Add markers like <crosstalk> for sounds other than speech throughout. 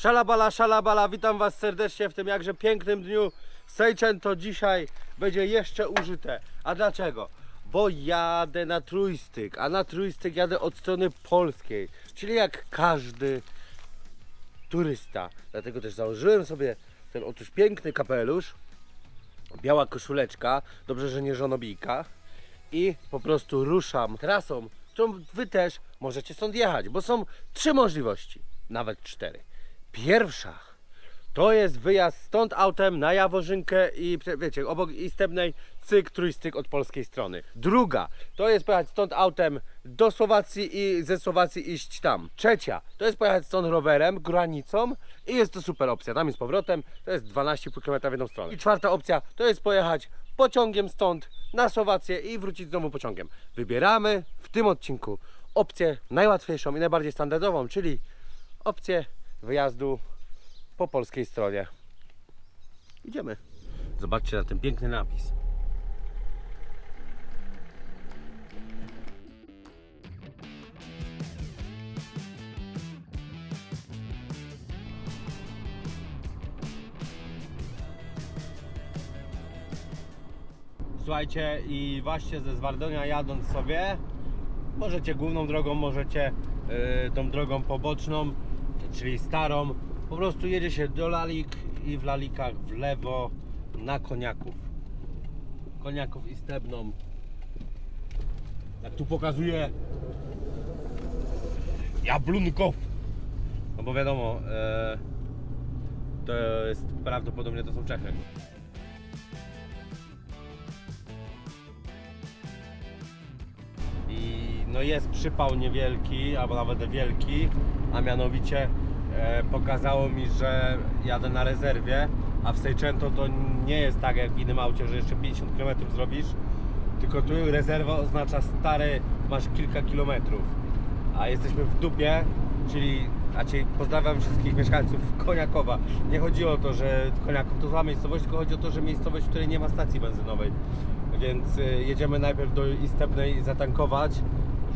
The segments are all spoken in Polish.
Szalabala, szalabala, witam Was serdecznie w tym jakże pięknym dniu. Seicento dzisiaj będzie jeszcze użyte. A dlaczego? Bo jadę na trójstyk, a na trójstyk jadę od strony polskiej, czyli jak każdy turysta. Dlatego też założyłem sobie ten otóż piękny kapelusz, biała koszuleczka, dobrze, że nie żonobijka i po prostu ruszam trasą, którą Wy też możecie stąd jechać, bo są trzy możliwości, nawet cztery. Pierwsza to jest wyjazd stąd autem na Jaworzynkę i wiecie, obok Istebnej cyk, trójstyk od polskiej strony. Druga to jest pojechać stąd autem do Słowacji i ze Słowacji iść tam. Trzecia to jest pojechać stąd rowerem, granicą i jest to super opcja. Tam jest powrotem, to jest 12,5 km w jedną stronę. I czwarta opcja to jest pojechać pociągiem stąd na Słowację i wrócić znowu pociągiem. Wybieramy w tym odcinku opcję najłatwiejszą i najbardziej standardową, czyli opcję wyjazdu po polskiej stronie. Idziemy. Zobaczcie na ten piękny napis. Słuchajcie, i właśnie ze Zwardonia jadąc sobie, możecie główną drogą, możecie y, tą drogą poboczną, czyli starą. Po prostu jedzie się do Lalik i w Lalikach w lewo na Koniaków. Koniaków i Stebną. Jak tu pokazuje Jablunkow. No bo wiadomo, e, to jest prawdopodobnie to są Czechy. I no jest przypał niewielki, albo nawet wielki, a mianowicie pokazało mi, że jadę na rezerwie, a w Seicento to nie jest tak jak w innym aucie, że jeszcze 50 km zrobisz, tylko tu rezerwa oznacza stary, masz kilka kilometrów, a jesteśmy w dupie, czyli cię pozdrawiam wszystkich mieszkańców Koniakowa. Nie chodzi o to, że Koniaków to zła miejscowość, tylko chodzi o to, że miejscowość, w której nie ma stacji benzynowej. Więc y, jedziemy najpierw do Istebnej zatankować,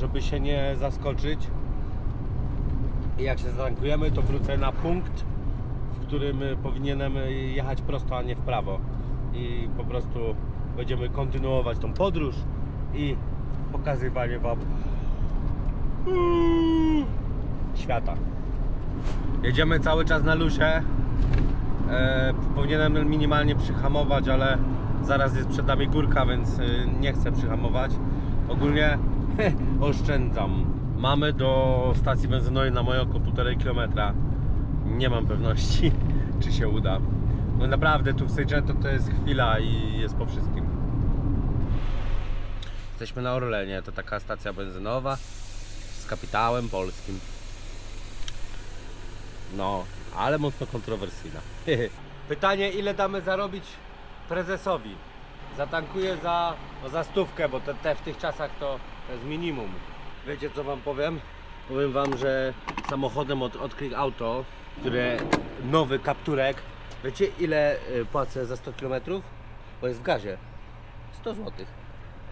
żeby się nie zaskoczyć. Jak się zatankujemy, to wrócę na punkt, w którym y, powinienem y, jechać prosto, a nie w prawo. I po prostu będziemy kontynuować tą podróż i pokazywanie Wam świata. Jedziemy cały czas na luzie. E, powinienem minimalnie przyhamować, ale zaraz jest przed nami górka, więc e, nie chcę przyhamować. Ogólnie <laughs> oszczędzam. Mamy do stacji benzynowej na oko 1,5 km. Nie mam pewności, <laughs> czy się uda. No naprawdę, tu w Seicento to jest chwila i jest po wszystkim. Jesteśmy na Orlenie, to taka stacja benzynowa z kapitałem polskim. No, ale mocno kontrowersyjna. <laughs> Pytanie, ile damy zarobić prezesowi? Zatankuję za, no za stówkę, bo te, te w tych czasach to jest minimum. Wiecie co wam powiem? Powiem wam, że samochodem od, od Click Auto, które nowy kapturek, wiecie ile y, płacę za 100 km? Bo jest w gazie. 100 zł.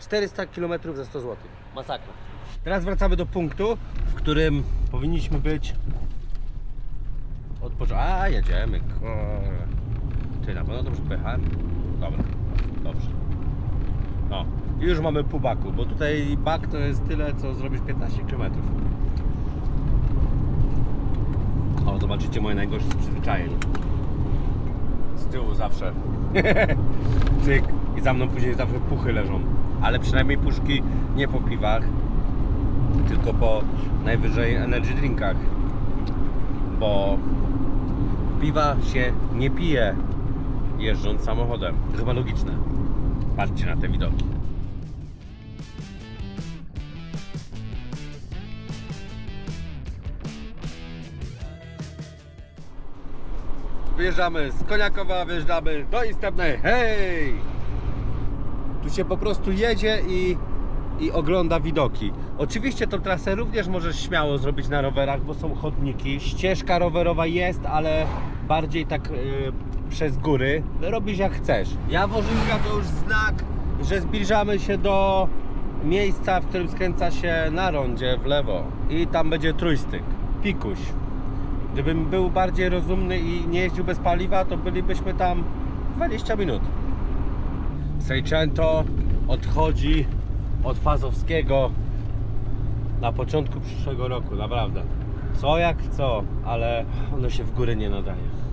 400 km za 100 zł. Masakra. Teraz wracamy do punktu, w którym powinniśmy być odpocząć. A, jedziemy. Ty na pewno dobrze pojechałem? Dobra, dobrze. I już mamy pół baku, bo tutaj bak to jest tyle, co zrobisz 15 km. O, zobaczycie moje najgorsze z przyzwyczajeń. Z tyłu zawsze. <laughs> Cyk. I za mną później zawsze puchy leżą. Ale przynajmniej puszki nie po piwach, tylko po najwyżej energy drinkach. Bo piwa się nie pije jeżdżąc samochodem. To chyba logiczne. Patrzcie na te widoki. Wyjeżdżamy z Koniakowa, wyjeżdżamy do Istebnej. Hej! Tu się po prostu jedzie i, i ogląda widoki. Oczywiście tą trasę również możesz śmiało zrobić na rowerach, bo są chodniki. Ścieżka rowerowa jest, ale bardziej tak y, przez góry. Robisz jak chcesz. Jaworzynka to już znak, że zbliżamy się do miejsca, w którym skręca się na rondzie w lewo. I tam będzie trójstyk. Pikuś. Gdybym był bardziej rozumny i nie jeździł bez paliwa, to bylibyśmy tam 20 minut. Seicento odchodzi od Fazowskiego na początku przyszłego roku, naprawdę. Co jak co, ale ono się w górę nie nadaje.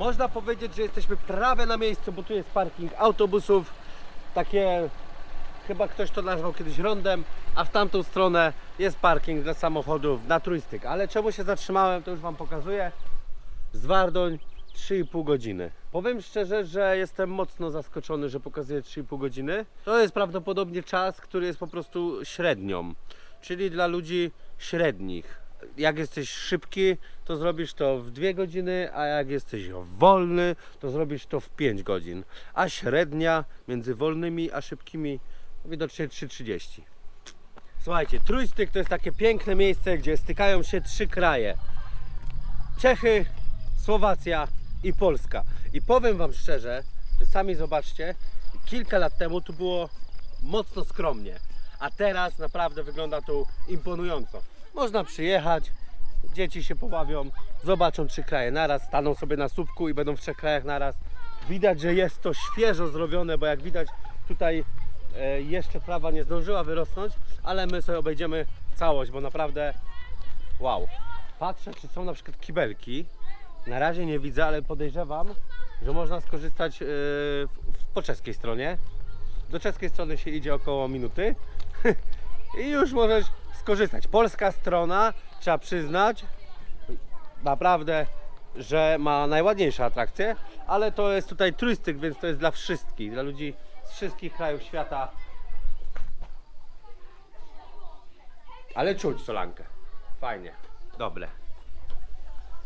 Można powiedzieć, że jesteśmy prawie na miejscu, bo tu jest parking autobusów. Takie, chyba ktoś to nazwał kiedyś rondem, a w tamtą stronę jest parking dla samochodów na turystyk. Ale czemu się zatrzymałem, to już Wam pokazuję. Z Wardoń 3,5 godziny. Powiem szczerze, że jestem mocno zaskoczony, że pokazuje 3,5 godziny. To jest prawdopodobnie czas, który jest po prostu średnią, czyli dla ludzi średnich. Jak jesteś szybki, to zrobisz to w 2 godziny, a jak jesteś wolny, to zrobisz to w 5 godzin. A średnia między wolnymi a szybkimi widocznie 3,30. Słuchajcie, Trójstyk to jest takie piękne miejsce, gdzie stykają się trzy kraje. Czechy, Słowacja i Polska. I powiem Wam szczerze, że sami zobaczcie, kilka lat temu tu było mocno skromnie, a teraz naprawdę wygląda tu imponująco. Można przyjechać, dzieci się pobawią, zobaczą trzy kraje naraz, staną sobie na słupku i będą w trzech krajach naraz. Widać, że jest to świeżo zrobione, bo jak widać tutaj e, jeszcze trawa nie zdążyła wyrosnąć, ale my sobie obejdziemy całość, bo naprawdę wow. Patrzę, czy są na przykład kibelki. Na razie nie widzę, ale podejrzewam, że można skorzystać yy, w, w, po czeskiej stronie. Do czeskiej strony się idzie około minuty <laughs> i już możesz skorzystać. Polska strona, trzeba przyznać, naprawdę, że ma najładniejsze atrakcje, ale to jest tutaj turystyk, więc to jest dla wszystkich, dla ludzi z wszystkich krajów świata. Ale czuć solankę. Fajnie. Dobre.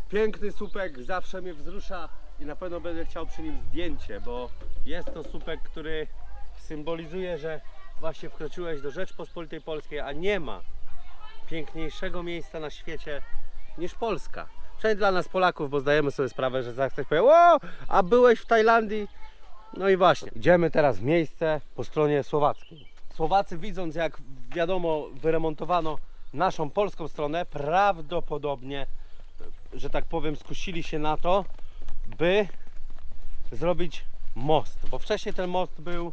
Piękny słupek zawsze mnie wzrusza i na pewno będę chciał przy nim zdjęcie, bo jest to słupek, który symbolizuje, że właśnie wkroczyłeś do Rzeczpospolitej Polskiej, a nie ma piękniejszego miejsca na świecie niż Polska. Przynajmniej dla nas Polaków, bo zdajemy sobie sprawę, że za ktoś powie, o, a byłeś w Tajlandii? No i właśnie, idziemy teraz w miejsce po stronie słowackiej. Słowacy widząc jak wiadomo wyremontowano naszą polską stronę, prawdopodobnie, że tak powiem, skusili się na to, by zrobić most. Bo wcześniej ten most był,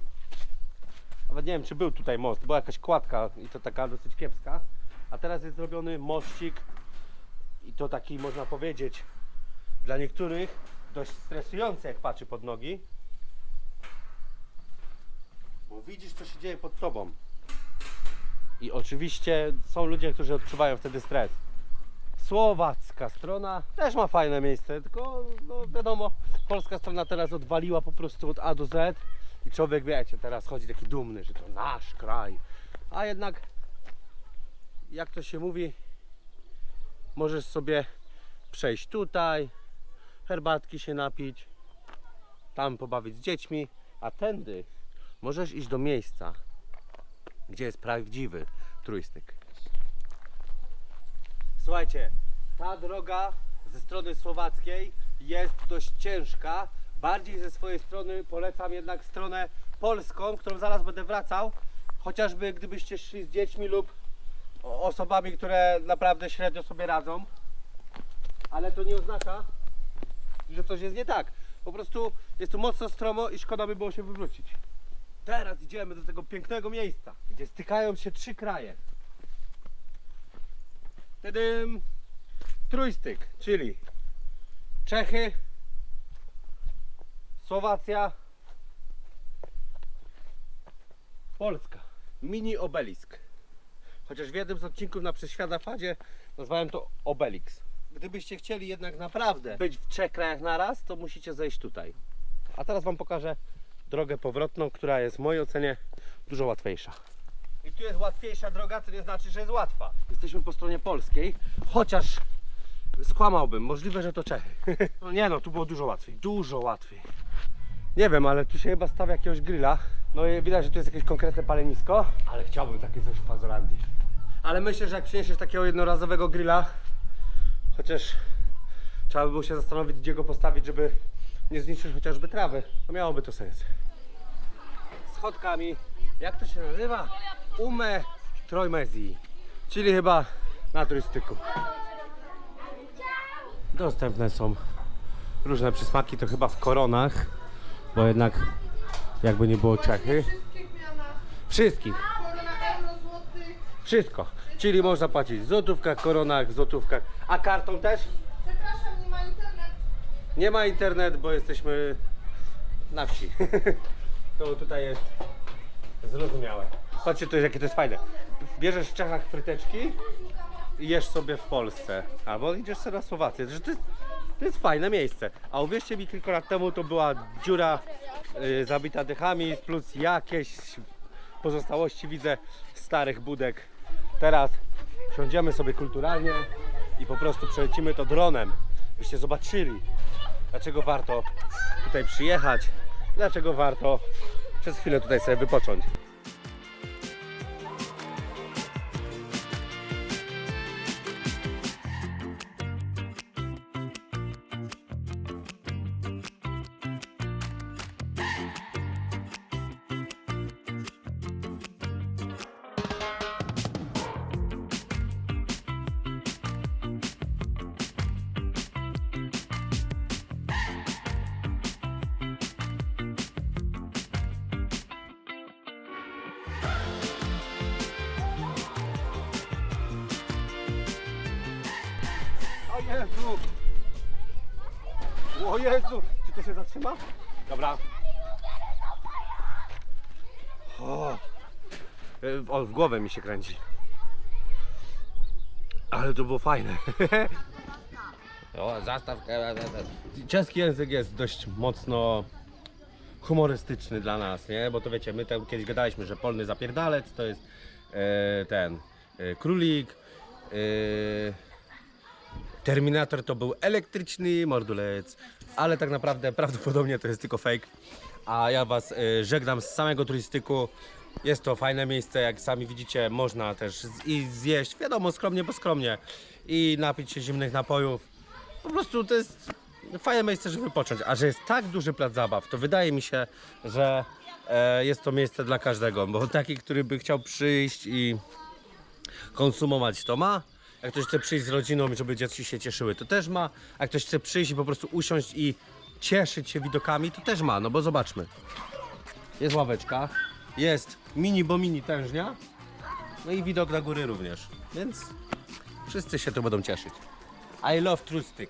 nawet nie wiem czy był tutaj most, była jakaś kładka i to taka dosyć kiepska, a teraz jest zrobiony mościk i to taki można powiedzieć dla niektórych dość stresujący jak patrzy pod nogi. Bo widzisz co się dzieje pod tobą. I oczywiście są ludzie, którzy odczuwają wtedy stres. Słowacka strona też ma fajne miejsce, tylko no wiadomo, polska strona teraz odwaliła po prostu od A do Z i człowiek wiecie, teraz chodzi taki dumny, że to nasz kraj. A jednak jak to się mówi, możesz sobie przejść tutaj, herbatki się napić, tam pobawić z dziećmi, a tędy możesz iść do miejsca, gdzie jest prawdziwy trójstyk. Słuchajcie, ta droga ze strony słowackiej jest dość ciężka. Bardziej ze swojej strony polecam jednak stronę polską, którą zaraz będę wracał. Chociażby gdybyście szli z dziećmi lub osobami, które naprawdę średnio sobie radzą. Ale to nie oznacza, że coś jest nie tak. Po prostu jest tu mocno stromo i szkoda by było się wywrócić. Teraz idziemy do tego pięknego miejsca, gdzie stykają się trzy kraje. Wtedy trójstyk, czyli Czechy, Słowacja, Polska. Mini obelisk. Chociaż w jednym z odcinków na Przeświata Fadzie nazwałem to Obelix. Gdybyście chcieli jednak naprawdę być w trzech krajach naraz, to musicie zejść tutaj. A teraz Wam pokażę drogę powrotną, która jest w mojej ocenie dużo łatwiejsza. I tu jest łatwiejsza droga, co nie znaczy, że jest łatwa. Jesteśmy po stronie polskiej, chociaż skłamałbym, możliwe, że to Czechy. <laughs> No nie no, tu było dużo łatwiej, dużo łatwiej. Nie wiem, ale tu się chyba stawia jakiegoś grilla. No i widać, że tu jest jakieś konkretne palenisko, ale chciałbym takie coś w Fazolandii. Ale myślę, że jak przyniesiesz takiego jednorazowego grilla, chociaż trzeba by było się zastanowić, gdzie go postawić, żeby nie zniszczyć chociażby trawy, to miałoby to sens. Schodkami, jak to się nazywa? Ume Trojmezji, czyli chyba na turystyku. Dostępne są różne przysmaki, to chyba w koronach, bo jednak jakby nie było Czechy. Wszystkich wszystko. Czyli można płacić w złotówkach, koronach, złotówkach. A kartą też? Przepraszam, nie ma internetu. Nie ma internet, bo jesteśmy na wsi. <laughs> to tutaj jest zrozumiałe. Patrzcie, to jest, jakie to jest fajne. Bierzesz w Czechach fryteczki i jesz sobie w Polsce. Albo idziesz sobie na Słowację. To jest, to jest fajne miejsce. A uwierzcie mi, kilka lat temu to była dziura y, zabita dechami plus jakieś pozostałości widzę starych budek. Teraz siądziemy sobie kulturalnie i po prostu przelecimy to dronem. Byście zobaczyli, dlaczego warto tutaj przyjechać, dlaczego warto przez chwilę tutaj sobie wypocząć. Jezu! O Jezu! Czy to się zatrzyma? Dobra. O, E, o w głowę mi się kręci. Ale to było fajne. <laughs> O, zastawkę. Czeski język jest dość mocno humorystyczny dla nas, nie? Bo to wiecie, my tam kiedyś gadaliśmy, że polny zapierdalec to jest e, ten e, królik. E, Terminator to był elektryczny mordulec, ale tak naprawdę prawdopodobnie to jest tylko fake. A ja Was y, żegnam z samego turystyku. Jest to fajne miejsce, jak sami widzicie, można też i zjeść, wiadomo, skromnie, bo skromnie, i napić się zimnych napojów. Po prostu to jest fajne miejsce, żeby wypocząć. A że jest tak duży plac zabaw, to wydaje mi się, że e, jest to miejsce dla każdego, bo taki, który by chciał przyjść i konsumować to ma. Jak ktoś chce przyjść z rodziną, żeby dzieci się cieszyły, to też ma. Jak ktoś chce przyjść i po prostu usiąść i cieszyć się widokami, to też ma. No bo zobaczmy. Jest ławeczka, jest mini, bo mini tężnia, no i widok na góry również. Więc wszyscy się tu będą cieszyć. I love trustyk.